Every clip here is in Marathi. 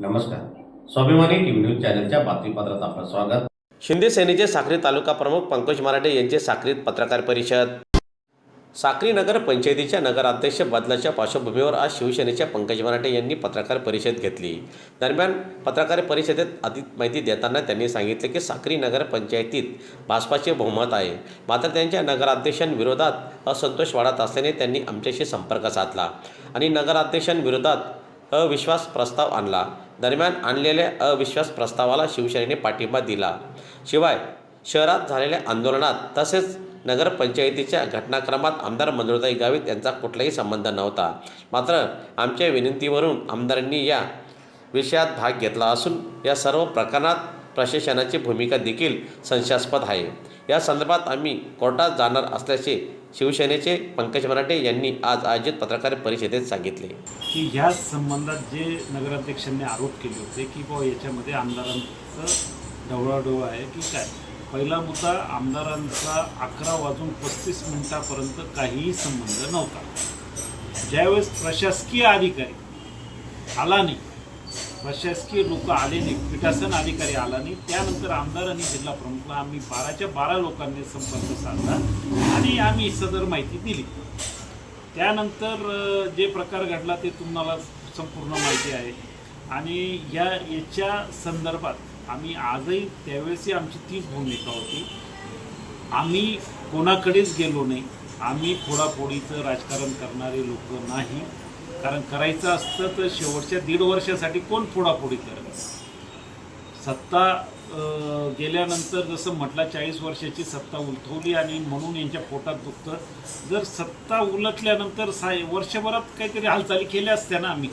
नमस्कार. स्वाभिमानी टीव्ही न्यूज चॅनलच्या बातमीपत्रात आपलं स्वागत. शिंदे सेनेचे साक्री तालुका प्रमुख पंकज मराठे यांचे साक्रीत पत्रकार परिषद. साक्री नगर पंचायतीच्या नगराध्यक्ष बदलाच्या पार्श्वभूमीवर आज शिवसेनेच्या पंकज मराठे यांनी पत्रकार परिषद घेतली. दरम्यान पत्रकार परिषदेत अधिक माहिती देताना त्यांनी सांगितले की साक्री नगर पंचायतीत भाजपाचे बहुमत आहे. मात्र त्यांच्या नगराध्यक्षांविरोधात असंतोष वाढत असल्याने त्यांनी आमच्याशी संपर्क साधला आणि नगराध्यक्षांविरोधात अविश्वास प्रस्ताव आणला. दरम्यान आणलेल्या अविश्वास प्रस्तावाला शिवसेनेने पाठिंबा दिला. शिवाय शहरात झालेल्या आंदोलनात तसेच नगरपंचायतीच्या घटनाक्रमात आमदार मंजुळताई गावित यांचा कुठलाही संबंध नव्हता. मात्र आमच्या विनंतीवरून आमदारांनी या विषयात भाग घेतला असून या सर्व प्रकरणात प्रशासनाची भूमिका देखील संशयास्पद आहे. या संदर्भात आम्ही कोर्टात जाणार असल्याचे शिवसेनेचे पंकज मराठे यांनी आज आयोजित पत्रकार परिषदेत सांगितले. की ह्या संबंधात जे नगराध्यक्षांनी आरोप केले होते की बुवा याच्यामध्ये आमदारांचं ढवळाढवळ आहे की काय? पहिला मुद्दा आमदारांचा अकरा वाजून पस्तीस मिनिटापर्यंत काहीही संबंध नव्हता. ज्यावेळेस प्रशासकीय अधिकारी आला नाही प्रशासकीय लोक आले नाही पीठासन अधिकारी आला नाही. त्यानंतर आमदार आणि जिल्हा प्रमुखला आम्ही बाराच्या बारा लोकांनी संपर्क साधला आणि आम्ही सदर माहिती दिली. त्यानंतर जे प्रकार घडला ते तुम्हाला संपूर्ण माहिती आहे. आणि या याच्या संदर्भात आम्ही आजही त्यावेळेसही आमची तीच भूमिका होती. आम्ही कोणाकडेच गेलो नाही. आम्ही फोडाफोडीचं राजकारण करणारे लोक नाही. कारण करायचं असतं तर शेवटच्या दीड वर्षासाठी कोण फोडाफोडी करत सत्ता गेल्यानंतर जसं म्हटलं चाळीस वर्षाची सत्ता उलथवली आणि म्हणून यांच्या पोटात दुखतं. जर सत्ता उलटल्यानंतर सा वर्षभरात काहीतरी हालचाली केल्या असत्या ना आम्ही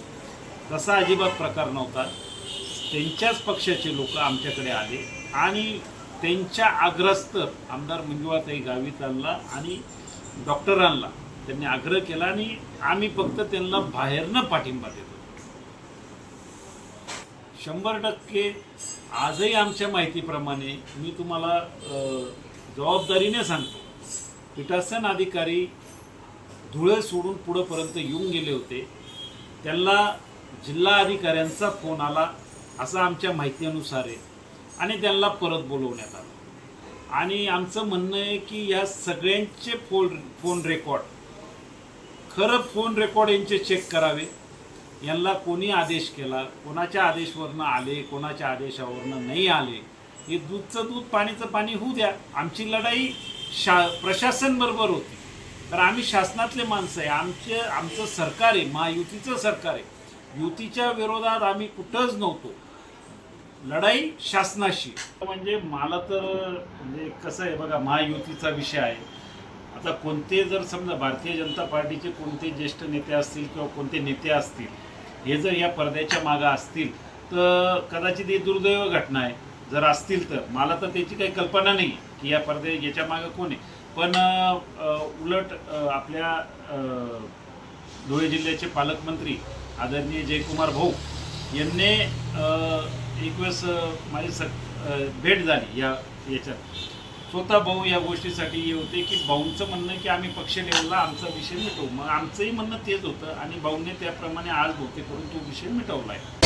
तसा अजिबात प्रकार नव्हता. त्यांच्याच पक्षाचे लोक आमच्याकडे आले आणि त्यांच्या आग्रस्त आमदार मंजुळाताई आणला आणि डॉक्टरांना त्यांनी आग्रह केला आणि आम्ही फक्त त्यांना बाहेरनं पाठिंबा देतो. शंभर टक्के आजही आमच्या माहितीप्रमाणे मी तुम्हाला जबाबदारीने सांगतो पीठासन अधिकारी धुळे सोडून पुढंपर्यंत येऊन गेले होते. त्यांना जिल्हा अधिकाऱ्यांचा फोन आला असं आमच्या माहितीनुसार आहे. आणि त्यांना परत बोलवण्यात आलं. आणि आमचं म्हणणं आहे की या सगळ्यांचे फोन फोन रेकॉर्ड खरं फोन रेकॉर्ड यांचे चेक करावे. यांना कोणी आदेश केला? कोणाच्या आदेशवरनं आले? कोणाच्या आदेशावरनं नाही आले? हे दूधचं दूध पाणीचं पाणी होऊ द्या. आमची लढाई शा प्रशासनबरोबर होती. तर आम्ही शासनातले माणसं आहे. आमचे आमचं सरकार आहे. महायुतीचं सरकार आहे. युतीच्या विरोधात आम्ही कुठंच नव्हतो. लढाई शासनाशी. म्हणजे मला तर म्हणजे कसं आहे बघा महायुतीचा विषय आहे. आता कोणते जर समजा भारतीय जनता पार्टीचे कोणते ज्येष्ठ नेते असतील किंवा कोणते नेते असतील हे जर या पडद्याच्या मागं असतील तर कदाचित ही दुर्दैव घटना आहे. जर असतील तर. मला तर त्याची काही कल्पना नाही की या पडद्या याच्या मागं कोण आहे. पण उलट आपल्या धुळे जिल्ह्याचे पालकमंत्री आदरणीय जयकुमार भाऊ यांनी एक वेळेस माझी स भेट झाली या याच्यात. स्वतः भाऊ या गोष्टीसाठी हे होते की भाऊंचं म्हणणं की आम्ही पक्ष लेवलला आमचा विषय मिटवू. मग आमचंही म्हणणं तेच होतं आणि भाऊने त्याप्रमाणे आज होते करून तो विषय मिटवला आहे